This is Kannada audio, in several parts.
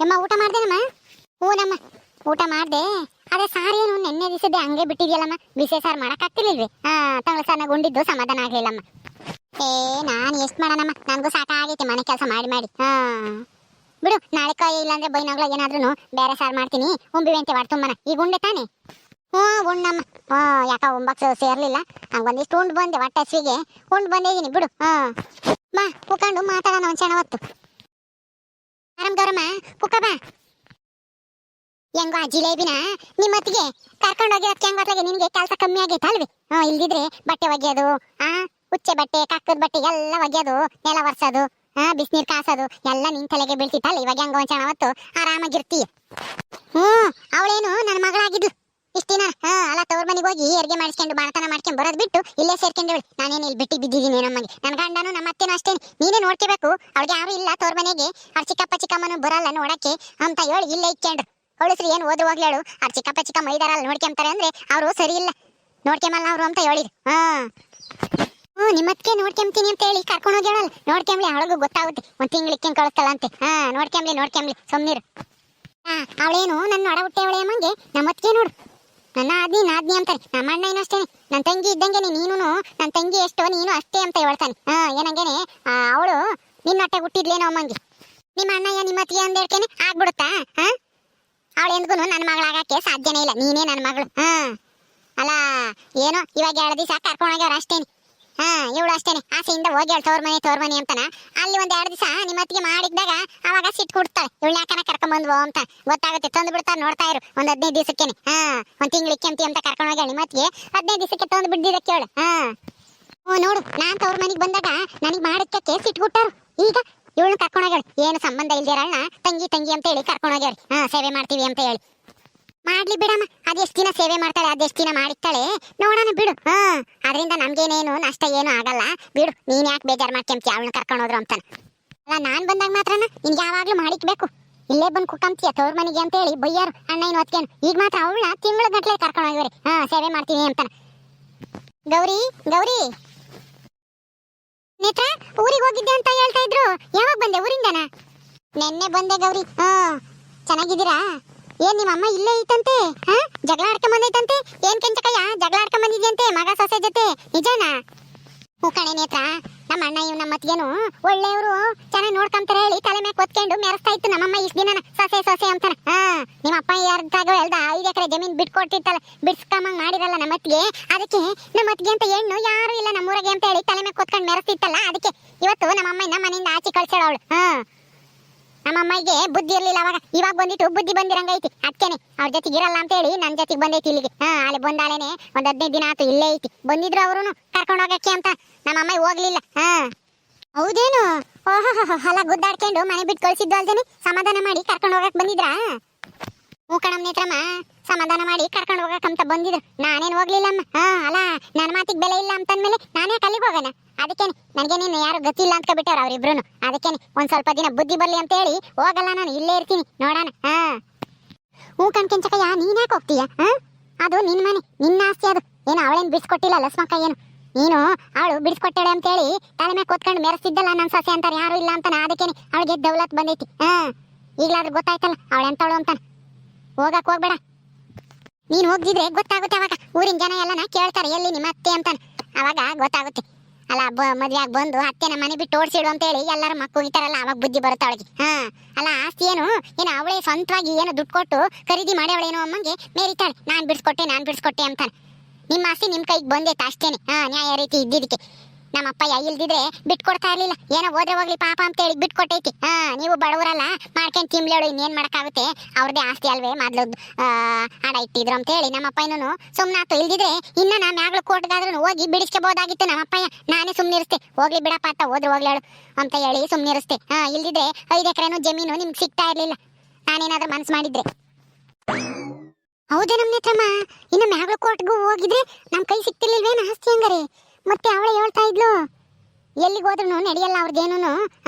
ಯಮ್ಮ ಊಟ ಮಾಡ್ದೇನಮ್ಮ ಓನಮ್ಮ ಊಟ ಮಾಡ್ದೆ. ಅದೇ ಸಾರಿ ಏನು ನೆನ್ನೆ ದಿವಸದ್ದೆ ಹಂಗೆ ಬಿಟ್ಟಿದ್ಯಲ್ಲಮ್ಮ? ಬಿಸಿ ಸಾರು ಮಾಡಕ್ಕಾಗ್ತಿರ್ಲಿಲ್ವಿ ಹಾ, ತಂಗಳ ಸಾರ್ನಾಗ ಗುಂಡಿದ್ದು ಸಮಾಧಾನ ಆಗ್ಲಿಲ್ಲಮ್ಮ. ಏ, ನಾನು ಎಷ್ಟು ಮಾಡೋಣಮ್ಮ? ನನಗೂ ಸಾಕಾಗೈತೆ ಮನೆ ಕೆಲಸ ಮಾಡಿ ಮಾಡಿ. ಹಾ. ಬಿಡು, ನಾಳೆ ಕಾಯಿ ಇಲ್ಲಾಂದ್ರೆ ಬೈನಾಗ್ಲ ಏನಾದ್ರೂ ಬೇರೆ ಸಾರು ಮಾಡ್ತೀನಿ. ಉಂಬಿವೆ ಅಂತ ತುಂಬನ. ಈಗ ಉಂಡೆ ತಾನೆ? ಹ್ಞೂ, ಉಣ್ಣಮ್ಮ. ಹ್ಞೂ ಯಾಕ ಒಂಬತ್ತು ಸೇರ್ಲಿಲ್ಲ. ಒಂದಿಷ್ಟು ಉಂಡು ಬಂದೆ, ಹೊಟ್ಟೆ ಹಸಿವಿಗೆ. ಉಂಡು ಬಂದಿದ್ದೀನಿ, ಬಿಡು. ಹಾ. ಬಾ ಕುತ್ಕೊಂಡು ಮಾತಾಡೋಣ ಒಂದು ಹೊತ್ತು. ಆರಾಮ್ ಗೌರಮ್ಮ ಹೆಂಗೋ ಆ ಜಿಲೇಬಿನ ನಿಮ್ಮತ್ತಿಗೆ ಕರ್ಕೊಂಡು ಹೋಗಿರೋದಕ್ಕೆ ಹೆಂಗ್ ಗೊತ್ತಾಗೆ ನಿನಗೆ ಕೆಲಸ ಕಮ್ಮಿ ಆಗೈತೆ ಅಲ್ವಿ? ಹ್ಞೂ ಇಲ್ದಿದ್ರೆ ಬಟ್ಟೆ ಒಗೆಯೋದು, ಆ ಉಚ್ಚೆ ಬಟ್ಟೆ, ಕಕ್ಕದ ಬಟ್ಟೆ ಎಲ್ಲ ಒಗೆಯೋದು, ನೆಲ ಒರ್ಸೋದು, ಆ, ಬಿಸಿನೀರು ಕಾಸೋದು, ಎಲ್ಲ ನಿನ್ ತಲೆಗೆ ಬೀಳ್ತಿತ್ತಲ್ಲ, ಇವಾಗ ಹೆಂಗೋ ಒಂಚಣ ಅವತ್ತು ಆರಾಮಾಗಿರ್ತೀಯ? ಹ್ಞೂ ಅವಳೇನು ನನ್ನ ಮಗಳಾಗಿದ್ಲು ಇಷ್ಟ ದಿನ, ಹಾ, ಅಲ್ಲ, ತವ್ರ ಮನೆಗೆ ಹೋಗಿ ಹೆರಿಗೆ ಮಾಡಿಸ್ಕೊಂಡು ಬಾಣತನ ಮಾಡ್ಕೊಂಡು ಬರೋದು ಬಿಟ್ಟು ಇಲ್ಲೇ ಸೇರ್ಕೊಂಡವಳು ನಾನೇನು ಇಲ್ಲಿ ಬಿಟ್ಟು ಬಿದ್ದಿದ್ದೀನಿ ನಮಗೆ ನನ್ನ ಗಂಡನು ನಮ್ಮ ಅತ್ತೆನೂ ಅಷ್ಟೇ. ನೀನೇ ನೋಡ್ಕೋಬೇಕು. ಅವ್ಳಿಗೆ ಯಾರು ಇಲ್ಲ ತವ್ರ ಮನೆಗೆ. ಅವ್ರ ಚಿಕ್ಕಪ್ಪ ಚಿಕ್ಕಮ್ಮನೂ ಬರಲ್ಲ ನೋಡಕ್ಕೆ. ಅಂತ ಹೇಳಿ, ಇಲ್ಲೇ ಇಕ್ಕೊಂಡ್ರು ಹೊಳಸ್ರಿ ಏನು ಓದು ಹೋಗ್ಲೇಳು ಅವ್ರ ಚಿಕ್ಕಪ್ಪ ಚಿಕ್ಕಮ್ಮ ಇದಾರಲ್ಲ ನೋಡ್ಕೊಂತಾರೆ ಅಂದ್ರೆ ಅವರು ಸರಿ ಇಲ್ಲ. ನೋಡ್ಕೊಂಬಲ್ಲ ಅವರು ಅಂತ ಹೇಳಿದ್ರು. ಹಾ. ಹ್ಞೂ ನಿಮ್ಮತ್ಗೆ ನೋಡ್ಕೊಂತೀನಿ ಅಂತ ಹೇಳಿ ಕರ್ಕೊಂಡು ಹೋಗ್ಯಾಳಲ್ಲ ನೋಡ್ಕೊಂಬ್ಲಿ ಅವಳಿಗೂ ಗೊತ್ತಾಗುತ್ತೆ. ಒಂದು ಕಳಿಸ್ತಾಳ ಅಂತೆ. ಹಾ ನೋಡ್ಕೊಂಬ್ಲಿ ನೋಡ್ಕೊಂಬ್ಲಿ ಸೊಮ್ಮೀರು ಹಾ, ಅವಳೇನು ನನ್ನ ಒಡ ಹುಟ್ಟೆ ಅವಳೆ ಅಮ್ಮಂಗೆ. ನಮ್ಮತ್ಗೆ ನೋಡು. ನನ್ನ ಆದ್ನಿ ನಾದ್ನಿ ಅಂತಾನೆ ನಮ್ಮ ಅಣ್ಣ ಏನು ಅಷ್ಟೇನೆ ನನ್ನ ತಂಗಿ ಇದ್ದಂಗೆ ನೀನು ನನ್ನ ತಂಗಿ ಎಷ್ಟೋ ನೀನು ಅಷ್ಟೇ ಅಂತ ಹೇಳ್ತಾನೆ. ಹಾ ಏನಂಗೇನೆ ಅವಳು ನಿನ್ನ ಹೊಟ್ಟೆ ಹುಟ್ಟಿದ್ಲೇನೋ ಅಮ್ಮಂಗೆ. ನಿಮ್ಮ ಅಣ್ಣಯ್ಯ, ನಿಮ್ಮ ಅತ್ತಿಗೆ ಅಂದ ಹೇಳ್ತೇನೆ, ಆಗ್ಬಿಡುತ್ತಾ? ಹಾ? ಅವಳು ಎಂದ್ಗೂ ನನ್ನ ಮಗಳಾಗಕ್ಕೆ ಸಾಧ್ಯನೇ ಇಲ್ಲ. ನೀನೇ ನನ್ನ ಮಗಳು. ಹಾ. ಅಲ್ಲ, ಏನೋ, ಇವಾಗ ಎರಡು ದಿವಸ ಕರ್ಕೊಂಡೋಗ್ಯಾರ ಅಷ್ಟೇನೆ. ಹಾ, ಇವಳು ಅಷ್ಟೇನೆ. ಆಸೆಯಿಂದ ಹೋಗಿ ತೋರ್ ಮನೆ ತೋರ್ ಮನೆ ಅಂತಾನ. ಅಲ್ಲಿ ಒಂದ್ ಎರಡು ದಿವಸ ನಿಮ್ಮ ಅತ್ತಿಗೆ ಮಾಡಿದ್ದಾಗ ಅವಾಗ ಸಿಟ್ಟು ಕೊಡ್ತಾಳೆ. ಇವಳು ಯಾಕನ ಕರ್ಕೊಂಡ್ ಬಂದ್ವು ಅಂತ. ಗೊತ್ತಾಗುತ್ತೆ. ತಂದು ಬಿಡ್ತಾರೆ ನೋಡ್ತಾ ಇರು. ಒಂದ್ ಹದಿನೈದು ದಿವಸಕ್ಕೇನೆ. ಹಾ, ಒಂದ್ ತಿಂಗಳು ಕೆಂಪಿ ಅಂತ ಕರ್ಕೊಂಡು ಹೋಗ್ಯಾಳ ನಿಮ್ಮ ಅತ್ತಿಗೆ ಹದಿನೈದು ದಿವಸಕ್ಕೆ ತಂದು ಬಿಡ್ದಿದ ಕೇಳು. ಹಾ. ಓ, ನೋಡು. ನಾನ್ ತವ್ರ ಮನೆಗೆ ಬಂದಾಗ ನನಗೆ ಮಾಡಿದ್ದಕ್ಕೆ ಸಿಟ್ಟು ಕೊಟ್ಟಾರು. ಈಗ ಇವಳನ್ನ ಕರ್ಕೊಂಡ್ ಹೋಗ್ಯಾಳ. ಏನು ಸಂಬಂಧ ಇಲ್ದಿರಲ್ಲ ತಂಗಿ ತಂಗಿ ಅಂತ ಹೇಳಿ ಕರ್ಕೊಂಡು ಹೋಗ್ಯಾಳ. ಹಾ, ಸೇವೆ ಮಾಡ್ತೀವಿ ಅಂತ ಹೇಳಿ. ಮಾಡ್ಲಿ ಬಿಡಮ್ಮ. ಅದೆಷ್ಟು ದಿನ ಸೇವೆ ಮಾಡ್ತಾಳೆ ಅದೆಷ್ಟು ದಿನ ಮಾಡಿರ್ತಾಳೆ, ನೋಡೋಣ ಬಿಡು. ಹಾ. ಅದರಿಂದ ನಮ್ಗೇನೇನು ನಷ್ಟ ಏನು ಆಗಲ್ಲ. ಬಿಡು, ನೀನ್ ಯಾಕೆ ಬೇಜಾರು ಮಾಡ್ಕೊಂತೀಯ? ಅವಳನ್ನ ಕರ್ಕೊಂಡು ಹೋದ್ರು ಅಂತಾನೆ. ಅಲ್ಲ, ನಾನ್ ಬಂದಾಗ ಮಾತ್ರನ? ನಿನ್ಗೆ ಯಾವಾಗ್ಲೂ ಮಾಡಿಕ್ಬೇಕು. ಇಲ್ಲೇ ಬಂದು ಕುಕ್ಕಂತೀಯ ತವ್ರ ಮನೆಗೆ ಅಂತ ಹೇಳಿ ಬಯ್ಯಾರು ಅಣ್ಣ ಏನು ಹೊತ್ಕೇನು. ಈಗ ಮಾತ್ರ ಅವಳನ್ನ ತಿಂಗಳ ಗಟ್ಲೆ ಕರ್ಕೊಂಡು ಹೋಗಿವ್ರಿ ಹಾ, ಸೇವೆ ಮಾಡ್ತೀನಿ ಅಂತಾನೆ. ಗೌರಿ ಗೌರಿ. ನೇತ್ರ ಊರಿಗೆ ಹೋಗಿದ್ದೆ ಅಂತ ಹೇಳ್ತಾ ಇದ್ರು. ಯಾವಾಗ ಬಂದೆ? ಊರಿಂದನಾ? ನೆನ್ನೆ ಬಂದೆ ಗೌರಿ. ಹಾ. ಚೆನ್ನಾಗಿದ್ದೀರಾ? ಏನ್ ನಿಮ್ಮ ಅಮ್ಮ ಇಲ್ಲೇ ಐತಂತೆ? ಹಾ? ಜಗಳ ಆಡ್ಕೊಂಡ್ ಬಂದೈತಂತೆ? ಏನ್ ಕೆಂಚಕಯ್ಯ? ಜಗಳ ಆಡ್ಕೊಂಡ್ ಬಂದಿದ್ಯಂತೆ? ಮಗ ಸೊಸೆ ಜೊತೆ? ನಿಜನಾ? ಹ್ಞೂ ಕಣೆ ನೇತ್ರ, ನಮ್ಮ ಅಣ್ಣ ಇವ್ ನಮ್ಮ ಅತ್ತಿಗೆನು ಒಳ್ಳೆಯವರು. ಚೆನ್ನಾಗಿ ನೋಡ್ಕೊಂತಾರೆ, ಹೇಳಿ ತಲೆ ಮೇಲೆ ಕೊತ್ಕೊಂಡು ಮೆರೆಸ್ತಾ ಇತ್ತು ನಮ್ಮಮ್ಮ ಇಷ್ಟ ದಿನ ಸೊಸೆ ಸೊಸೆ ಅಂತಾನೆ ಹಾ, ನಿಮ್ಮ ಅಪ್ಪ ಯಾರ್ದಾಗ ಹೇಳ್ದ, ಐದು ಎಕರೆ ಜಮೀನ್ ಬಿಟ್ಕೊಟ್ಟಿತ್ತಲ್ಲ ಬಿಡ್ಸ್ಕೊಂಬಂಗ್ ಮಾಡಿರಲ್ಲ ನಮ್ಮ ಅತ್ತಿಗೆ. ಅದಕ್ಕೆ ನಮ್ಮ ಅತ್ತಿಗೆ ಅಂತ ಹೆಣ್ಣು ಯಾರು ಇಲ್ಲ ನಮ್ಮೂರಿಗೆ ಅಂತ ಹೇಳಿ ತಲೆ ಮೇಲೆ ಕೊತ್ಕೊಂಡು ಮೆರೆಸ್ತಿತ್ತಲ್ಲ, ಅದಕ್ಕೆ ಇವತ್ತು ನಮ್ಮ ಅಮ್ಮ ಮನೆಯಿಂದ ಆಚೆ ಅವಳು. ಹಾ. ನಮ್ಮ ಅಮ್ಮಗೆ ಬುದ್ಧಿ ಇರ್ಲಿಲ್ಲ ಅವಾಗ. ಇವಾಗ ಬಂದಿತ್ತು ಬುದ್ಧಿ ಬಂದಿರಂಗೈತಿ. ಅದಕ್ಕೇನೆ ಅವ್ರ ಜೊತೆಗೆ ಇರಲ್ಲ ಅಂತ ಹೇಳಿ ನನ್ನ ಜೊತೆಗೆ ಬಂದೈತಿ ಇಲ್ಲಿಗೆ. ಹಾ, ಅಲ್ಲಿ ಬಂದಾಲೇನೆ ಒಂದ್ ಹದಿನೈದು ದಿನ ಆತು ಇಲ್ಲೇ ಐತಿ. ಬಂದಿದ್ರು ಅವರು ಕರ್ಕೊಂಡು ಹೋಗಕ್ಕೆ ಅಂತ. ನಮ್ಮ ಅಮ್ಮ ಹೋಗ್ಲಿಲ್ಲ. ಹಾ. ಹೌದೇನು? ಓಹೋ ಹೊಲ ಗುದ್ದಾಡ್ಕೊಂಡು ಮನೆ ಬಿಟ್ಟು ಕಳ್ಸಿದ್ದು ಅಲ್ದೇನೆ ಸಮಾಧಾನ ಮಾಡಿ ಕರ್ಕೊಂಡು ಹೋಗಕ್ ಬಂದಿದ್ರಾ? ಹ್ಞೂ ಕಣಮ್ ನೇತ್ರಮ್ಮ. ಸಮಾಧಾನ ಮಾಡಿ ಕರ್ಕೊಂಡು ಹೋಗಕ್ಕಂತ ಬಂದಿದ್ರು. ನಾನೇನು ಹೋಗ್ಲಿಲ್ಲಮ್ಮ? ಹಾ, ಅಲ್ಲ ನನ್ನ ಮಾತಿಗೆ ಬೆಲೆ ಇಲ್ಲ ಅಂತಂದ್ಮೇಲೆ ನಾನೇ ಕಲ್ಲಿಗೆ ಹೋಗೋಣ ಅದಕ್ಕೇನೆ ನೀನು ಯಾರು ಗೊತ್ತಿಲ್ಲ ಅಂತ ಬಿಟ್ಟವ್ರ ಅವ್ರಿಬ್ರು ಅದಕ್ಕೆ ಒಂದ್ ಸ್ವಲ್ಪ ದಿನ ಬುದ್ಧಿ ಬರ್ಲಿ ಅಂತ ಹೇಳಿ ಹೋಗಲ್ಲ ನಾನು, ಇಲ್ಲೇ ಇರ್ತೀನಿ. ನೋಡೋಣ, ಹಾ. ಹೂ ಕಣ್ಕೆಂಚಕಯ್ಯ, ನೀನ್ ಯಾಕೆ ಹೋಗ್ತೀಯ ಅದು ನಿನ್ ಮನೆ ನಿನ್ನ ಆಸ್ತಿ ಅದು. ಏನು ಅವಳೇನು ಬಿಡಿಸ್ಕೊಟ್ಟಿಲ್ಲ ಲಸ್ಮಕ್ಕ ಏನು? ನೀನು ಅವಳು ಬಿಡಿಸ್ಕೊಟ್ಟಾಳೆ ಅಂತ ಹೇಳಿ ತಲೆ ಮೇಲೆ ಕೂತ್ಕೊಂಡು ಮೆರೆಸಿದ್ದಲ್ಲ ನನ್ನ ಸೊಸೆ ಅಂತಾರೆ, ಯಾರು ಇಲ್ಲ ಅಂತಾನೆ. ಅದಕ್ಕೆ ಅವಳಿಗೆ ದೌಲತ್ ಬಂದೈತಿ, ಹಾ. ಈಗಲಾದ್ರೂ ಗೊತ್ತಾಯ್ತಲ್ಲ, ಅವಳು ಎಂತವಳು ಅಂತಾನೆ. ಹೋಗಕ್ ಹೋಗ್ಬೇಡ. ನೀನು ಹೋಗಿದ್ರೆ ಗೊತ್ತಾಗುತ್ತೆ ಅವಾಗ. ಊರಿನ ಜನ ಎಲ್ಲನ ಕೇಳ್ತಾರೆ, ಎಲ್ಲಿ ನಿಮ್ಮ ಅತ್ತೆ ಅಂತಾನೆ. ಅವಾಗ ಗೊತ್ತಾಗುತ್ತೆ. ಅಲ್ಲ, ಬ- ಆಗಿ ಬಂದು ಅತ್ತೆನ ಮನೆ ಬಿಟ್ಟು ಓಡಿಸಿಡು ಅಂತ ಹೇಳಿ ಎಲ್ಲರೂ ಮಕ್ಕ ಹೋಗಿತಾರಲ್ಲ ಅವಾಗ ಬುದ್ಧಿ ಬರುತ್ತೆ ಅವಳಿಗೆ. ಹಾ. ಅಲ್ಲ, ಆಸ್ತಿ ಏನು? ಏನು ಅವಳೇ ಸ್ವಂತವಾಗಿ ಏನು ದುಡ್ಡು ಕೊಟ್ಟು ಖರೀದಿ ಮಾಡ್ಯವಳೇನೋ ಅಮ್ಮಂಗೆ? ಮೇರಿತಾಳೆ. ನಾನ್ ಬಿಡಿಸ್ಕೊಟ್ಟೆ ನಾನ್ ಬಿಡಿಸ್ಕೊಟ್ಟೆ ಅಂತಾನೆ. ನಿಮ್ಮ ಆಸ್ತಿ ನಿಮ್ ಕೈಗೆ ಬಂದೈತೆ ಅಷ್ಟೇನೆ. ಹಾ, ನ್ಯಾಯ ರೀತಿ ಇದ್ದಿದ್ದಕ್ಕೆ. ನಮ್ಮ ಅಪ್ಪಯ್ಯ ಇಲ್ದಿದ್ರೆ ಬಿಟ್ಕೊಡ್ತಾ ಇರ್ಲಿಲ್ಲ. ಏನೋ ಹೋದ್ರೆ ಹೋಗ್ಲಿ ಪಾಪ ಅಂತ ಹೇಳಿ ಬಿಟ್ಕೊಟ್ಟೈತಿ. ಹಾ, ನೀವು ಬಡವರಲ್ಲ, ಮಾಡ್ಕೊಂಡು ತಿಮ್ಲೇಳು ಇನ್ನೇನ್ ಮಾಡಕ್ಕಾಗುತ್ತೆ? ಅವ್ರದೇ ಆಸ್ತಿ ಅಲ್ವೇ ಮೊದ್ಲು ಅಡ ಇಟ್ಟಿದ್ರು ಅಂತ ಹೇಳಿ ನಮ್ಮ ಅಪ್ಪಯ್ಯನು ಸುಮ್ಮನಾತು ಇಲ್ದಿದ್ರೆ ಇನ್ನ ನಾ ಮ್ಯಾಗ್ಳು ಕೋರ್ಟ್ಗಾದ್ರೂ ಹೋಗಿ ಬಿಡಿಸ್ಕೋಬಹುದಾಗಿತ್ತು ನಮ್ಮ ಅಪ್ಪಯ್ಯ ನಾನೇ ಸುಮ್ನಿರಿಸ್ತೆ ಹೋಗ್ಲಿ ಬಿಡಪ್ಪ ಅಂತ ಹೋದ್ರೆ ಹೋಗ್ಲೇಳು ಅಂತ ಹೇಳಿ ಸುಮ್ನಿರಿಸ್ತೆ ಹಾ, ಇಲ್ದಿದ್ರೆ ಐದು ಎಕರೆನೂ ಜಮೀನು ನಿಮ್ಗೆ ಸಿಗ್ತಾ ಇರ್ಲಿಲ್ಲ. ನಾನೇನಾದ್ರೂ ಮನ್ಸು ಮಾಡಿದ್ರೆ. ಹೌದೇ ನಮ್ಮ ನೇತ್ರಮ್ಮ ಇನ್ನು ಮ್ಯಾಗ್ಳು ಕೋರ್ಟ್ಗೂ ಹೋಗಿದ್ರೆ ನಮ್ಮ ಕೈ ಸಿಕ್ತಿರ್ಲಿಲ್ವೇನು ಆಸ್ತಿ ಹಂಗಾರೆ? ಮತ್ತೆ ಅವಳು ಹೇಳ್ತಾ ಇದ್ಲು, ಎಲ್ಲಿಗೆ ಹೋದ್ರು ನಡೆಯಲ್ಲ ಅವ್ರದ್ದೇನು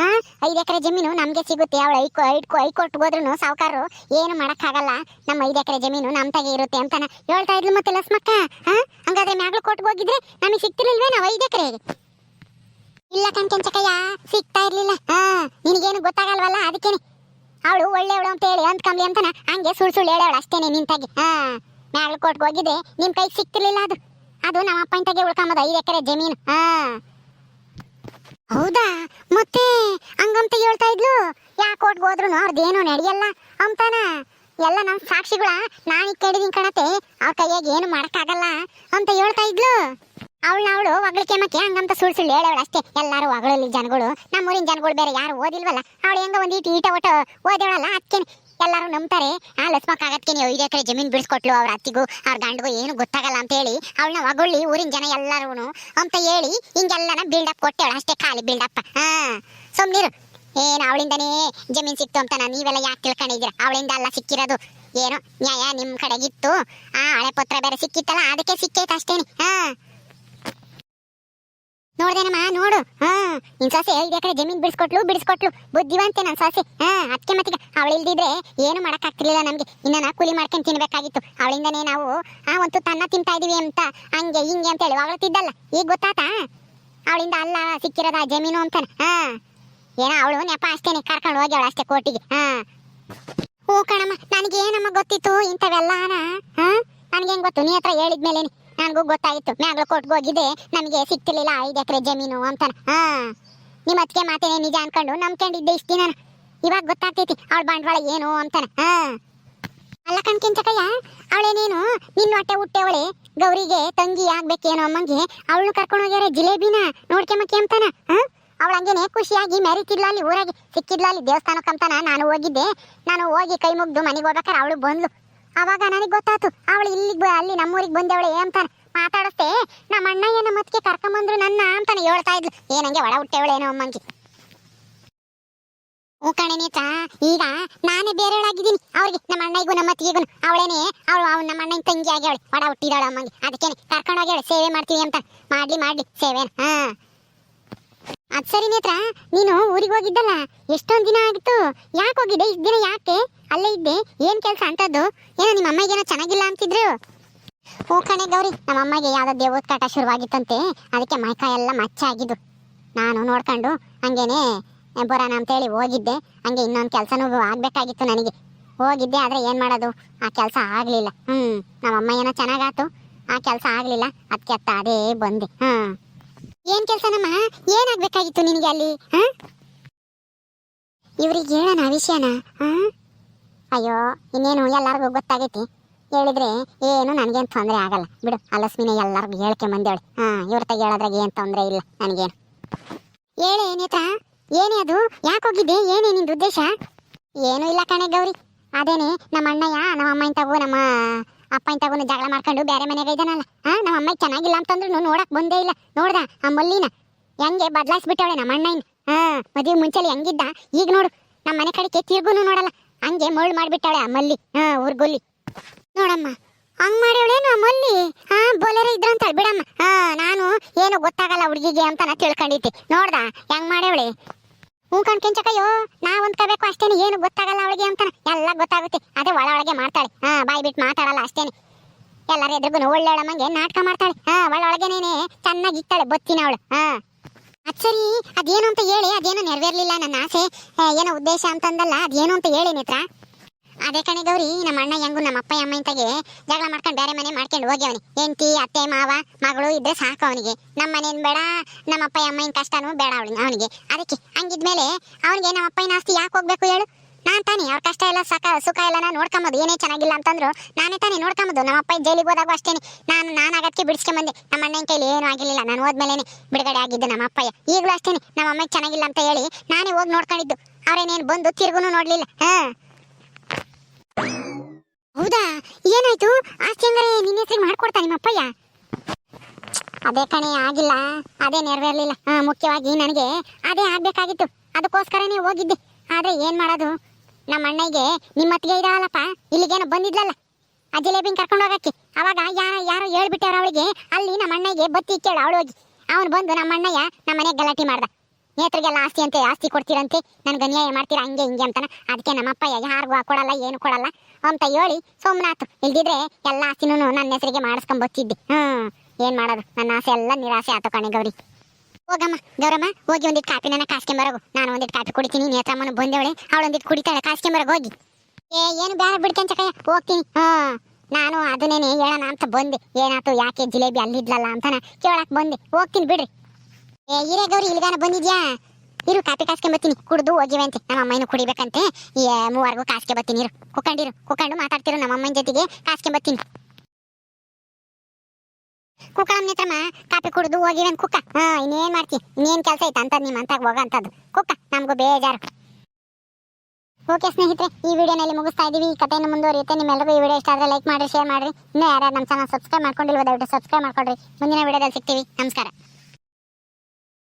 ಆ, ಐದು ಎಕರೆ ಜಮೀನು ನಮಗೆ ಸಿಗುತ್ತೆ. ಅವಳು ಐಕೋ, ಐಡ್ಕೋ ಐಕೋರ್ಟ್ಗೆ ಹೋದ್ರು ಸಾವುಕಾರರು ಏನು ಮಾಡೋಕ್ಕಾಗಲ್ಲ. ನಮ್ಮ ಐದು ಎಕರೆ ಜಮೀನು ನಮ್ಮ ತಗೆ ಇರುತ್ತೆ ಅಂತ ಹೇಳ್ತಾ ಇದ್ಲು ಮತ್ತೆ ಲಸ್ಮಕ್ಕ. ಹಾ ಹಂಗಾದ್ರೆ ಮ್ಯಾಗ್ಳು ಕೋರ್ಟ್ಗೆ ಹೋಗಿದ್ರೆ ನಮಗೆ ಸಿಕ್ತಿರ್ಲಿಲ್ವೇ ನಾವು ಐದು ಎಕರೆಗೆ ಇಲ್ಲ ಕಣ್ಕೆಂಚಕಯ್ಯ ಸಿಗ್ತಾ ಇರ್ಲಿಲ್ಲ. ಹಾ ನಿನಗೇನು ಗೊತ್ತಾಗಲ್ವಲ್ಲ ಅದಕ್ಕೇನೆ ಅವಳು ಒಳ್ಳೆಯವಳು ಅಂತ ಹೇಳಿ ಅಂದ್ಕೊಂಬ್ಲಿ ಅಂತನ. ಹಂಗೆ ಸುಳ್ಳು ಸುಳ್ಳು ಹೇಳವಳು ಅಷ್ಟೇನೆ ನಿಂತಾಗಿ ಹಾ ಮ್ಯಾಗ್ಲ ಕೊಟ್ಟು ಹೋಗಿದ್ರೆ ನಿಮ್ಮ ಕೈಗೆ ಸಿಕ್ತಿರ್ಲಿಲ್ಲ ಅದು. ಅದು ನಮ್ಮ ಅಪ್ಪಂತಾಗೆ ಉಳ್ಕೊಂಬದ, ಐದು ಎಕರೆ ಜಮೀನು. ಹೌದಾ? ಮತ್ತೆ ಹಂಗಂತ ಹೇಳ್ತಾ ಇದ್ಲು? ಯಾ ಕೋರ್ಟ್ಗೆ ಹೋದ್ರು ಅವ್ರದ್ದೇನು ನಡೆಯಲ್ಲ ಅಂತಾನ ಎಲ್ಲ ನಮ್ಮ ಸಾಕ್ಷಿಗಳ, ನಾನು ಕೇಳಿದೀನಿ ಕಣತೆ, ಅವ್ರ ಕೈಯಾಗ ಏನು ಮಾಡೋಕ್ಕಾಗಲ್ಲ ಅಂತ ಹೇಳ್ತಾ ಇದ್ಲು. ಅವಳನ್ನ ಅವಳು ಒಗಳಿಕೆ ಮಕ್ಕೆ ಹಂಗಂತ ಸುಳ್ಳು ಸುಳ್ಳು ಹೇಳವಳು ಅಷ್ಟೇ. ಎಲ್ಲರೂ ಒಗಳಲ್ಲಿ ಜನಗಳು, ನಮ್ಮೂರಿನ ಜನಗಳು ಬೇರೆ ಯಾರು ಓದಿಲ್ವಲ್ಲ, ಅವಳು ಹೆಂಗ ಒಂದು ಈಟ ಈಟ ಒಟ್ಟು ಓದೇವಳಲ್ಲ ಅದಕ್ಕೆ ಎಲ್ಲರೂ ನಂಬ್ತಾರೆ. ಆ, ಲಸ್ಮಕ್ ಆಗಕ್ಕೆ ನೀವು ಐದು ಎಕರೆ ಜಮೀನು ಬಿಡಿಸ್ಕೊಟ್ಲು ಅವ್ರ ಅತ್ತಿಗೂ, ಅವ್ರ ಗಂಡಿಗೂ ಏನು ಗೊತ್ತಾಗಲ್ಲ ಅಂತ ಹೇಳಿ ಅವಳನ್ನ ಒಗೊಳ್ಳಿ ಊರಿನ ಜನ ಎಲ್ಲರೂ ಅಂತ ಹೇಳಿ ಹಿಂಗೆಲ್ಲನ ಬಿಲ್ಡಪ್ ಕೊಟ್ಟೇಳು ಅಷ್ಟೇ ಖಾಲಿ ಬಿಲ್ಡಪ್ ಹಾ, ಸುಮ್ನಿರು. ಏನು ಅವಳಿಂದನೇ ಜಮೀನ್ ಸಿಕ್ತು ಅಂತ ನಾನು ನೀವೆಲ್ಲ ಯಾಕೆ ತಿಳ್ಕೊಂಡಿದ್ದೀರ? ಅವಳಿಂದ ಅಲ್ಲ ಸಿಕ್ಕಿರೋದು. ಏನು ನ್ಯಾಯ ನಿಮ್ಮ ಕಡೆಗಿತ್ತು. ಆ, ಹಳೆ ಪತ್ರ ಬೇರೆ ಸಿಕ್ಕಿತ್ತಲ್ಲ, ಅದಕ್ಕೆ ಸಿಕ್ಕೈತೆ ಅಷ್ಟೇನೆ. ಹಾ. ನೋಡ್ದೇನಮ್ಮ ನೋಡು. ಹಾ, ನಿನ್ ಸಾಸೆ ಐದು ಎಕರೆ ಜಮೀನ್ ಬಿಡಿಸ್ಕೊಟ್ಲು ಬಿಡಿಸ್ಕೊಟ್ಲು. ಬುದ್ಧಿವಂತೆ ನನ್ ಸಾಸೆ. ಹಾ ಅದಕ್ಕೆ ಮತ್ತೆ ಅವಳು ಇಲ್ದಿದ್ರೆ ಏನು ನಮ್ಗೆ. ಇನ್ನ ನಾ ಕೂಲಿ ಮಾಡ್ಕೊಂಡ್ ತಿನ್ಬೇಕಾಗಿತ್ತು. ಅವಳಿಂದನೇ ನಾವು, ಆ, ಒಂದು ತನ್ನ ತಿಂತಾ ಇದೀವಿ ಅಂತ, ಹಂಗೆ ಹಿಂಗೆ ಅಂತ ಹೇಳಿ. ಹೊಗಳ್ತಿದ್ದಲ್ಲ ಈಗ ಗೊತ್ತಾತ? ಅವಳಿಂದ ಅಲ್ಲ ಸಿಕ್ಕಿರೋದ ಜಮೀನು ಅಂತಾನೆ. ಹಾ. ಏನೋ ಅವಳು ನೆಪ ಅಷ್ಟೇನೆ ಕರ್ಕೊಂಡು ಹೋಗಿ ಅವಳು ಅಷ್ಟೇ ಕೋಟಿಗೆ ಹಾ. ಓ ಕಣಮ್ಮ ನನಗೆ ಏನಮ್ಮ ಗೊತ್ತಿತ್ತು ಇಂಥವೆಲ್ಲಾನ? ಹಾ? ನನಗೇನು ಗೊತ್ತು? ನೀ ಹತ್ರ ಹೇಳಿದ್ಮೇಲೇನೆ. ನನಗೂ ಗೊತ್ತಾಯಿತು. ಕೋಟ್ಗೆ ಹೋಗಿದ್ದೆ. ನಮಗೆ ಸಿಕ್ತಿರ್ಲಿಲ್ಲ ಐದು ಎಕರೆ ಜಮೀನು ಅಂತಾನ. ಹಾ. ನಿಮ್ಮ ಅದಕ್ಕೆ ಮಾತೇನೆ ನಿಜ ಅನ್ಕೊಂಡು ನಂಬ್ಕೊಂಡಿದ್ದೆ ಇಷ್ಟು ದಿನ ಇವಾಗ ಗೊತ್ತಾಗ್ತೈತಿ ಅವಳ ಬಂಡವಾಳ ಏನು ಅಂತಾನೆ. ಹಾ. ಅಲ್ಲ ಕಣ್ಕಿಂಚಕಯ್ಯ ಅವಳೇನೇನು ನಿನ್ನ ಹೊಟ್ಟೆ ಹುಟ್ಟೆವಳೆ ಗೌರಿಗೆ ತಂಗಿ ಆಗ್ಬೇಕೇನೋ ಅಮ್ಮಂಗೆ. ಅವ್ಳು ಕರ್ಕೊಂಡು ಹೋಗ್ಯಾರ ಜಿಲೇಬಿನ? ನೋಡ್ಕೆಮಕ್ಕೆ ಅಂತಾನ. ಹಾ. ಅವಳ ಹಂಗೇನೆ ಖುಷಿಯಾಗಿ ಮೆರಿತಿದ್ಲ ಅಲ್ಲಿ ಊರಾಗಿ ಸಿಕ್ಕಿದ್ಲ ಅಲ್ಲಿ ದೇವಸ್ಥಾನಕ್ಕೆ ಅಂತಾನ ನಾನು ಹೋಗಿದ್ದೆ. ನಾನು ಹೋಗಿ ಕೈ ಮುಗ್ದು ಮನೆಗೆ ಹೋಗ್ಬೇಕಾರೆ ಅವಳು ಬಂದ್ಲು. ಅವಾಗ ನನಗೆ ಗೊತ್ತಾತು. ಅವಳು ಇಲ್ಲಿಗೆ ಅಲ್ಲಿ ನಮ್ಮೂರಿಗೆ ಬಂದವಳೆ ಅಂತಾನೆ. ಮಾತಾಡಿಸ್ತೆ ನಮ್ಮ ಅಣ್ಣ ನಮ್ಮ ಮತ್ತೆ ಕರ್ಕೊಂಬಂದ್ರು ನನ್ನ ಅಂತಾನೆ ಹೇಳ್ತಾ ಇದ್ಲು. ಏನಂಗೆ ಒಳ ಹುಟ್ಟೆವಳೇನೋ ಅಮ್ಮಂಗೆ. ಹ್ಞೂ ಈಗ ನಾನೇ ಬೇರೆಯವಳಾಗಿದ್ದೀನಿ. ಅವ್ರಿಗೆ ನಮ್ಮ ಅಣ್ಣಗೂ ನಮ್ಮ ಅತ್ತಿಗೆಗೂ. ಅವಳೇನೆ, ಅವಳು ಅವ್ನು ನಮ್ಮ ಅಣ್ಣನ ತಂಗಿ ಆಗ್ಯಾವಳೆ ಒಡ ಹುಟ್ಟಿದಾಳು ಅಮ್ಮಂಗೆ. ಅದಕ್ಕೇನೆ ಕರ್ಕೊಂಡು ಹೋಗ್ಯಾಳೆ ಸೇವೆ ಮಾಡ್ತೀವಿ ಅಂತ ಮಾಡ್ಲಿ ಮಾಡ್ಲಿ ಸೇವೆ ಹಾ. ಅದ್ ಸರಿ ನೇತ್ರ, ನೀನು ಊರಿಗೆ ಹೋಗಿದ್ದಲ್ಲ, ಎಷ್ಟೊಂದ್ ದಿನ ಆಗಿತ್ತು, ಯಾಕೆ ಹೋಗಿದ್ದೆ? ಇಷ್ಟ ದಿನ ಯಾಕೆ? ಅಲ್ಲೇ ಇದ್ದೆ, ಏನ್ ಕೆಲಸ ಅಂತದ್ದು? ಏನೋ ನಿಮ್ಮ ಏನೋ ಚೆನ್ನಾಗಿಲ್ಲ ಅಂತಿದ್ರು? ಹೋ ಕಣೆ ಗೌರಿ ನಮ್ಮ ಅಮ್ಮಗೆ ಯಾವ್ದೋ ದೇವೋತ್ಕಾಟ ಶುರುವಾಗಿತ್ತಂತೆ, ಅದಕ್ಕೆ ಮೈಕ ಎಲ್ಲ ಮಚ್ಚ ಆಗಿದ್ದು. ನಾನು ನೋಡ್ಕೊಂಡು, ಹಂಗೇನೆ ಬರೋಣ ಅಂತೇಳಿ ಹೋಗಿದ್ದೆ. ಹಂಗೆ ಇನ್ನೊಂದು ಕೆಲಸನೂ ಆಗ್ಬೇಕಾಗಿತ್ತು ನನಗೆ. ಹೋಗಿದ್ದೆ, ಆದ್ರೆ ಏನ್ ಮಾಡೋದು? ಆ ಕೆಲಸ ಆಗ್ಲಿಲ್ಲ. ಹ್ಮ್ ನಮ್ಮ ಅಮ್ಮ ಏನೋ ಚೆನ್ನಾಗಾತು. ಆ ಕೆಲಸ ಆಗ್ಲಿಲ್ಲ ಅದಕ್ಕೆ ಅತ್ತ ಅದೇ ಬಂದೆ. ಹ್ಮ್. ಏನ್ ಕೆಲಸನಮ್ಮ? ಏನಾಗ್ಬೇಕಾಗಿತ್ತು ನಿನಗೆ ಅಲ್ಲಿ ಇವ್ರಿಗೆ ಹೇಳೋಣ ವಿಷಯನ ಅಯ್ಯೋ, ಇನ್ನೇನು ಎಲ್ಲರಿಗೂ ಗೊತ್ತಾಗೈತಿ. ಹೇಳಿದ್ರೆ ಏನು ನನಗೇನು ತೊಂದರೆ ಆಗಲ್ಲ. ಬಿಡು ಅಲಸ್ಮಿನ ಎಲ್ಲರಿಗೂ ಹೇಳ್ಕೆ ಬಂದೇಳಿ. ಹಾ, ಇವ್ರ ತಗ ಹೇಳೋದ್ರಾಗ ಏನು ತೊಂದರೆ ಇಲ್ಲ ನನಗೇನು. ಹೇಳಿ ನೇತ್ರ, ಏನೇ ಅದು? ಯಾಕೆ ಹೋಗಿದ್ದೆ? ಏನೇ ನಿಂದು ಉದ್ದೇಶ? ಏನೂ ಇಲ್ಲ ಕಣೆ ಗೌರಿ. ಅದೇನೆ ನಮ್ಮ ಅಣ್ಣಯ್ಯ ನಮ್ಮ ಅಮ್ಮ ಇಂಥವು ನಮ್ಮ ಅಪ್ಪನ ಒಂದು ಜಗಳ ಮಾಡ್ಕೊಂಡು ಬೇರೆ ಮನೆಗೆ ಇದ್ದಾನಲ್ಲ. ಹಾ ನಮ್ಮ ಅಮ್ಮ ಚೆನ್ನಾಗಿಲ್ಲ ಅಂತಂದ್ರು ನೋಡಕ್ ಬಂದೇ ಇಲ್ಲ. ನೋಡ್ದ, ಆ ಮಲ್ಲಿನ? ಹೆಂಗೆ ಬದಲಾಯಿಸ್ಬಿಟ್ಟವಳೆ ನಮ್ಮ ಅಣ್ಣ ಹಾ ಮದುವೆ ಮುಂಚೆಲಿ ಹೆಂಗಿದ್ದ? ಈಗ ನೋಡು, ನಮ್ಮ ಮನೆ ಕಡೆಗೆ ತಿರ್ಗುನು ನೋಡಲ್ಲ. ಹಂಗೆ ಮರಳು ಮಾಡ್ಬಿಟ್ಟವಳೆ ಆ ಮಲ್ಲಿ. ಹಾ ಊರ್ಗೊಲ್ಲಿ. ನೋಡಮ್ಮ, ಹಂಗ್ ಮಾಡ್ಯವಳೇನು ಆ ಮಲ್ಲಿ? ಹಾ ಬೋಲೆರ ಇದ್ರಂತ ಬಿಡಮ್ಮ. ಹಾ ನಾನು ಏನು ಗೊತ್ತಾಗಲ್ಲ ಹುಡುಗಿಗೆ ಅಂತ ನಾ ತಿಳ್ಕೊಂಡಿದ್ದೆ. ನೋಡ್ದ, ಹೆಂಗ್ ಮಾಡ್ಯವಳೆ? ಹ್ಞೂ ಕಣ್ಕೆಂಚಕಯ್ಯೋ ನಾ ಹೊಂದ್ಕೋಬೇಕು ಅಷ್ಟೇನೆ, ಏನು ಗೊತ್ತಾಗಲ್ಲ ಅವಳಿಗೆ ಅಂತಾನೆ. ಎಲ್ಲ ಗೊತ್ತಾಗುತ್ತೆ, ಅದೇ ಒಳ ಒಳಗೆ ಮಾಡ್ತಾಳೆ. ಹಾ, ಬಾಯ್ ಬಿಟ್ಟು ಮಾತಾಡಲ್ಲ ಅಷ್ಟೇನೆ. ಎಲ್ಲರ ಎದುರುಗೂ ಮಂಗೆ ನಾಟಕ ಮಾಡ್ತಾಳೆ. ಹಾ, ಒಳ ಒಳಗೆನೇನೆ ಚೆನ್ನಾಗಿ ಇಕ್ತಾಳೆ ಬತ್ತಿನ ಅವಳು. ಹಾ. ಅದ್ ಸರಿ, ಅದೇನು ಅಂತ ಹೇಳಿ, ಅದೇನು ನೆರವೇರ್ಲಿಲ್ಲ ನನ್ನ ಆಸೆ. ಏನೋ ಉದ್ದೇಶ ಅಂತಂದಲ್ಲ, ಅದೇನು ಅಂತ ಹೇಳಿ ನೇತ್ರ. ಅದೇ ಕಣೆ ಗೌರಿ, ನಮ್ಮ ಅಣ್ಣ ಹೆಂಗು ನಮ್ಮ ಅಪ್ಪ ಅಮ್ಮ ಇಂತಾಗೆ ಜಗಳ ಮಾಡ್ಕೊಂಡು ಬೇರೆ ಮನೆ ಮಾಡ್ಕೊಂಡು ಹೋಗ್ಯವನಿ. ಹೆಂಡತಿ, ಅತ್ತೆ, ಮಾವ, ಮಗಳು ಇದ್ರೆ ಸಾಕು ಅವನಿಗೆ. ನಮ್ಮ ಮನೇನ್ ಬೇಡ, ನಮ್ಮ ಅಪ್ಪ ಅಮ್ಮನ ಕಷ್ಟನೂ ಬೇಡ ಅವಳಿಗೆ ಅವನಿಗೆ. ಅದಕ್ಕೆ ಹಂಗಿದ್ಮೇಲೆ ಅವನಿಗೆ ನಮ್ಮ ಅಪ್ಪನ ಆಸ್ತಿ ಯಾಕೆ ಹೋಗ್ಬೇಕು ಹೇಳು? ನಾನ್ ತಾನೇ, ಅವ್ರ ಕಷ್ಟ ಎಲ್ಲ ಸಕ, ಸುಖ ಎಲ್ಲ ನೋಡ್ಕೊಂಬೋದು. ಏನೇ ಚೆನ್ನಾಗಿಲ್ಲ ಅಂತಂದ್ರು ನಾನೇ ತಾನೇ ನೋಡ್ಕೊಂಬೋದು. ನಮ್ಮ ಅಪ್ಪ ಜೈಲಿಗೆ ಹೋದಾಗ ಅಷ್ಟೇನೆ. ನಾನು ನಾನು ಆಗಕ್ಕೆ ಬಿಡಿಸ್ಕೊಂಬಂದೆ ನಮ್ಮ ಅಣ್ಣನ ಕೈಲಿ ಏನೂ ಆಗಿರಲಿಲ್ಲ. ನಾನು ಹೋದ್ಮೇಲೆ ಬಿಡುಗಡೆ ಆಗಿದ್ದು ನಮ್ಮ ಅಪ್ಪಯ್ಯ. ಈಗಲೂ ಅಷ್ಟೇನೆ ನಮ್ಮ ಅಮ್ಮಗೆ ಚೆನ್ನಾಗಿಲ್ಲ ಅಂತ ಹೇಳಿ ನಾನೇ ಹೋಗಿ ನೋಡ್ಕೊಂಡಿದ್ದು. ಅವ್ರೇನೇನು ಬಂದು ತಿರ್ಗುನು ನೋಡ್ಲಿಲ್ಲ. ಹಾ. ಹೌದಾ? ಏನಾಯ್ತು? ಆಸ್ತಿ ಅಂದ್ರೆ ನಿನ್ನ ಹೆಸರಿಗೆ ಮಾಡ್ಕೊಡ್ತಾ ನಿಮ್ಮ ಅಪ್ಪಯ್ಯ? ಅದೇ ಕಣೆ, ಆಗಿಲ್ಲ. ಅದೇ ನೆರವೇರ್ಲಿಲ್ಲ ಮುಖ್ಯವಾಗಿ ನನಗೆ ಅದೇ ಆಗ್ಬೇಕಾಗಿತ್ತು. ಅದಕ್ಕೋಸ್ಕರನೇ ಹೋಗಿದ್ದೆ. ಆದ್ರೆ ಏನ್ ಮಾಡೋದು? ನಮ್ಮ ಅಣ್ಣಗೆ ನಿಮ್ಮ ಅತ್ತಿಗೆ ಇದಾವಲ್ಲಪ್ಪ ಇಲ್ಲಿಗೇನೋ ಬಂದಿದ್ಲಲ್ಲ. ಆ ಜಿಲೇಬಿನ ಕರ್ಕೊಂಡು ಹೋಗಕ್ಕೆ. ಅವಾಗ ಯಾರ, ಯಾರೋ ಹೇಳ್ಬಿಟ್ಟಾರ ಅವಳಿಗೆ. ಅಲ್ಲಿ ನಮ್ಮ ಅಣ್ಣಗೆ ಬತ್ತಿ ಕೇಳು ಅವಳು ಹೋಗಿ. ಅವನು ಬಂದು ನಮ್ಮ ಅಣ್ಣಯ್ಯ ನಮ್ಮ ಮನೆಗೆ ಗಲಾಟೆ ಮಾಡ್ದ. ನೇತ್ರಿಗೆಲ್ಲ ಆಸ್ತಿ ಅಂತ, ಆಸ್ತಿ ಕೊಡ್ತೀರಂತೆ. ನನ್ಗೆ ಅನ್ಯಾಯ ಮಾಡ್ತೀರಾ, ಹಂಗೆ ಹಿಂಗೆ ಅಂತಾನ. ಅದಕ್ಕೆ ನಮ್ಮಪ್ಪ ಯಾರಿಗೂ ಕೊಡಲ್ಲ, ಏನು ಕೊಡಲ್ಲ. ಅಂತ ಹೇಳಿ ಸೋಮನಾಥ್, ಇಲ್ದಿದ್ರೆ ಎಲ್ಲ ಆಸ್ತಿನೂ ನನ್ನ ಹೆಸರಿಗೆ ಮಾಡಿಸ್ಕೊಂಬತ್ತಿದ್ದೆ. ಹ್ಮ್, ಏನ್ ಮಾಡೋದು? ನನ್ನ ಆಸೆ ಎಲ್ಲ ನಿರಾಸೆ ಆತು ಕಣೆ ಗೌರಿ. ಹೋಗಮ್ಮ ಗೌರಮ್ಮ ಹೋಗಿ ಒಂದಿಟ್ಟು ಕಾಪಿ ಕಾಸ್ಕೊಂಬರೋಗು ನಾನು ಒಂದಿಟ್ಟು ಕಾಫಿ ಕುಡಿತೀನಿ ನೇತ್ರಮ್ಮನ ಬಂದವಳೆ, ಅವಳು ಒಂದಿಟ್ಟು ಕುಡಿತಾಳೆ ಕಾಸ್ಕೊಂಬರೋಗಿ ಹೋಗಿ ಏ, ಏನು ಬೇರೆ ಬಿಡ್ತೇನೆ ಚಕಯ್ಯ? ಹೋಗ್ತೀನಿ. ಹಾ ನಾನು ಅದನ್ನೇನೆ ಹೇಳೋಣ ಅಂತ ಬಂದೆ. ಏನಾಯ್ತು ಯಾಕೆ ಜಿಲೇಬಿ ಅಲ್ಲಿದ್ಲಲ್ಲ ಅಂತಾನ ಕೇಳಕ್ ಬಂದೆ. ಹೋಗ್ತೀನಿ ಬಿಡ್ರಿ. ಏ ಗೌರಿ ಇಲ್ಗಾನ ಬಂದಿದ್ಯಾ? ಇರು, ಕಾಪಿ ಕಾಸ್ಕೊಂಡ್ ಬರ್ತೀನಿ. ಕುಡ್ದು ಹೋಗಿವೆ ಅಂತೆ. ನಮ್ಮ ಅಮ್ಮನ ಕುಡಿಬೇಕಂತೆ. ಈ ಮೂವರೆಗೂ ಕಾಸ್ಕೆ ಬರ್ತೀನಿ, ಇರು. ಕುಕ್ಕಂಡಿರು, ಕುಕ್ಕಂಡು ಮಾತಾಡ್ತಿರು ನಮ್ಮ ಅಮ್ಮನ ಜೊತೆಗೆ. ಕಾಸ್ಕೊಂಡ್ ಬರ್ತೀನಿ. ಕುಕ್ಕಳ ನೇತ್ರಮ್ಮ ಕಾಪಿ ಕುಡ್ದು ಹೋಗಿವೆ ಅಂತ ಕುಕ್ಕ. ಹಾ, ಇನ್ನೇನ್ ಮಾಡ್ತಿ? ಇನ್ನೇನ್ ಕೆಲಸ ಐತೆ? ಅಂತದ್ ನಿಮ್ಮ ಅಂತಾಗ ಹೋಗ ಅಂತದ್ದು ಕುಕ್ಕ, ನಮಗೂ ಬೇಜಾರು. ಓಕೆ ಸ್ನೇಹಿತರೆ, ಈ ವಿಡಿಯೋನಲ್ಲಿ ಮುಗಿಸ್ತಾ ಇದೀವಿ. ಈ ಕಥೆಯನ್ನು ಮುಂದುವರಿಯುತ್ತೆ. ನಿಮ್ಮೆಲ್ಲರಿಗೂ ಈ ವಿಡಿಯೋ ಇಷ್ಟ ಆದರೆ ಲೈಕ್ ಮಾಡಿ ಶೇರ್ ಮಾಡಿ ಇನ್ನೂ ಯಾರ್ಯಾರು ನಮ್ಮ ಚಾನಲ್ ಸಬ್ಸ್ಕ್ರೈಬ್ ಮಾಡ್ಕೊಂಡಿಲ್ವ, ದಯವಿಟ್ಟು ಸಬ್ಸ್ಕ್ರೈಬ್ ಮಾಡ್ಕೊಳ್ರಿ. ಮುಂದಿನ ವಿಡಿಯೋದಲ್ಲಿ ಸಿಗ್ತೀವಿ. ನಮಸ್ಕಾರ.